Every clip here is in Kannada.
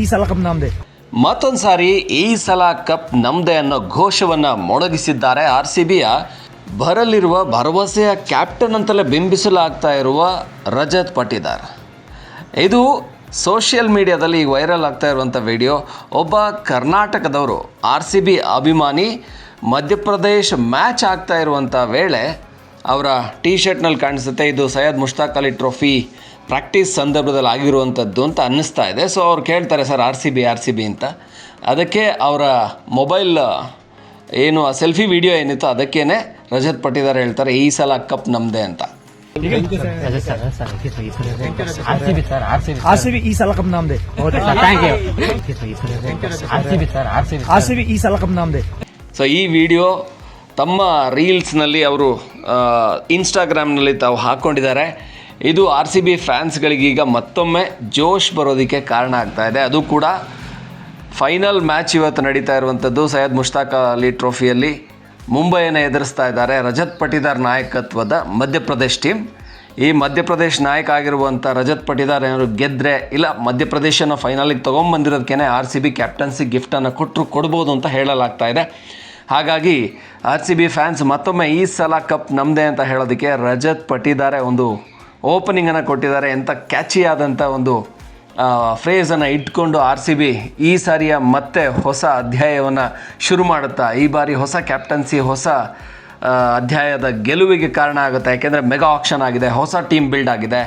ಈ ಸಲ ನಮ್ದೆ. ಮತ್ತೊಂದು ಸಾರಿ ಈ ಸಲ ಕಪ್ ನಮ್ದೆ. ಅನ್ನೋ ಘೋಷವನ್ನ ಮೊಳಗಿಸಿದ್ದಾರೆ ಆರ್ ಸಿ ಬಿಯ ಬರಲಿರುವ ಭರವಸೆಯ ಕ್ಯಾಪ್ಟನ್ ಅಂತಲೇ ಬಿಂಬಿಸಲಾಗ್ತಾ ಇರುವ ರಜತ್ ಪಟ್ಟಿದಾರ್. ಇದು ಸೋಷಿಯಲ್ ಮೀಡಿಯಾದಲ್ಲಿ ಈಗ ವೈರಲ್ ಆಗ್ತಾ ಇರುವಂಥ ವಿಡಿಯೋ. ಒಬ್ಬ ಕರ್ನಾಟಕದವರು ಆರ್ ಸಿ ಬಿ ಅಭಿಮಾನಿ ಮಧ್ಯಪ್ರದೇಶ್ ಮ್ಯಾಚ್ ಆಗ್ತಾ ಇರುವಂಥ ವೇಳೆ ಅವರ ಟೀ ಶರ್ಟ್ನಲ್ಲಿ ಕಾಣಿಸುತ್ತೆ. ಇದು ಸೈಯದ್ ಮುಷ್ತಾಕ್ ಅಲಿ ಟ್ರೋಫಿ ಪ್ರಾಕ್ಟೀಸ್ ಸಂದರ್ಭದಲ್ಲಿ ಆಗಿರುವಂಥದ್ದು ಅಂತ ಅನ್ನಿಸ್ತಾ ಇದೆ. ಸೊ ಅವ್ರು ಕೇಳ್ತಾರೆ sir R C B R C B ಅಂತ. ಅದಕ್ಕೆ ಅವರ ಮೊಬೈಲ್ ಏನು ಆ ಸೆಲ್ಫಿ ವಿಡಿಯೋ ಏನಿತ್ತು ಅದಕ್ಕೇನೆ ರಜತ್ ಪಟ್ಟಿದಾರ ಹೇಳ್ತಾರೆ ಈ ಸಲ ಕಪ್ ನಮ್ದೆ ಅಂತ. ಕಪ್ ಸೊ ಈ ವಿಡಿಯೋ ತಮ್ಮ ರೀಲ್ಸ್ನಲ್ಲಿ ಅವರು ಇನ್ಸ್ಟಾಗ್ರಾಮ್ನಲ್ಲಿ ತಾವು ಹಾಕ್ಕೊಂಡಿದ್ದಾರೆ ಇದು ಆರ್ ಸಿ ಬಿ ಫ್ಯಾನ್ಸ್ಗಳಿಗೀಗ ಮತ್ತೊಮ್ಮೆ ಜೋಶ್ ಬರೋದಕ್ಕೆ ಕಾರಣ ಆಗ್ತಾ ಇದೆ. ಅದು ಕೂಡ ಫೈನಲ್ ಮ್ಯಾಚ್ ಇವತ್ತು ನಡೀತಾ ಇರುವಂಥದ್ದು. ಸೈಯದ್ ಮುಷ್ತಾಕ್ ಅಲಿ ಟ್ರೋಫಿಯಲ್ಲಿ ಮುಂಬೈಯನ್ನು ಎದುರಿಸ್ತಾ ಇದ್ದಾರೆ. ರಜತ್ ಪಟಿದಾರ್ ನಾಯಕತ್ವದ ಮಧ್ಯಪ್ರದೇಶ್ ಟೀಮ್. ಈ ಮಧ್ಯಪ್ರದೇಶ್ ನಾಯಕ ಆಗಿರುವಂಥ ರಜತ್ ಪಟಿದಾರ್ ಏನಾದ್ರು ಗೆದ್ದರೆ ಇಲ್ಲ ಮಧ್ಯಪ್ರದೇಶನ ಫೈನಲಿಗೆ ತೊಗೊಂಬಂದಿರೋದಕ್ಕೇನೆ ಆರ್ ಸಿ ಬಿ ಕ್ಯಾಪ್ಟನ್ಸಿ ಗಿಫ್ಟನ್ನು ಕೊಟ್ಟರು ಕೊಡ್ಬೋದು ಅಂತ ಹೇಳಲಾಗ್ತಾ ಇದೆ. ಹಾಗಾಗಿ ಆರ್ ಸಿ ಬಿ ಫ್ಯಾನ್ಸ್ ಮತ್ತೊಮ್ಮೆ ಈ ಸಲ ಕಪ್ ನಮ್ಮದೇ ಅಂತ ಹೇಳೋದಕ್ಕೆ ರಜತ್ ಪಟ್ಟಿದ್ದಾರೆ, ಒಂದು ಓಪನಿಂಗನ್ನು ಕೊಟ್ಟಿದ್ದಾರೆ ಎಂಥ ಕ್ಯಾಚಿ ಆದಂಥ ಒಂದು ಫ್ರೇಸನ್ನು ಇಟ್ಕೊಂಡು ಆರ್ ಸಿ ಬಿ ಈ ಸಾರಿಯ ಮತ್ತೆ ಹೊಸ ಅಧ್ಯಾಯವನ್ನು ಶುರು ಮಾಡುತ್ತಾ, ಈ ಬಾರಿ ಹೊಸ ಕ್ಯಾಪ್ಟನ್ಸಿ ಹೊಸ ಅಧ್ಯಾಯದ ಗೆಲುವಿಗೆ ಕಾರಣ ಆಗುತ್ತೆ, ಯಾಕೆಂದರೆ ಮೆಗಾ ಆಕ್ಷನ್ ಆಗಿದೆ, ಹೊಸ ಟೀಮ್ ಬಿಲ್ಡ್ ಆಗಿದೆ.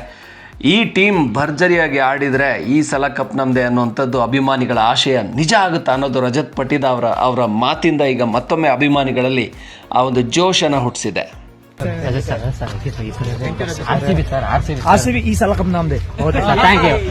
ಈ ಟೀಮ್ ಭರ್ಜರಿಯಾಗಿ ಆಡಿದರೆ ಈ ಸಲ ಕಪ್ ನಮ್ಮದೇ ಅನ್ನುವಂಥದ್ದು ಅಭಿಮಾನಿಗಳ ಆಶಯ ನಿಜ ಆಗುತ್ತಾ ಅನ್ನೋದು ರಜತ್ ಪಟ್ಟಿದ ಅವರ ಅವರ ಮಾತಿಂದ ಈಗ ಮತ್ತೊಮ್ಮೆ ಅಭಿಮಾನಿಗಳಲ್ಲಿ ಆ ಒಂದು ಜೋಶನ ಹುಟ್ಟಿಸಿದೆ. ಈ sir sir R C B sir. R C B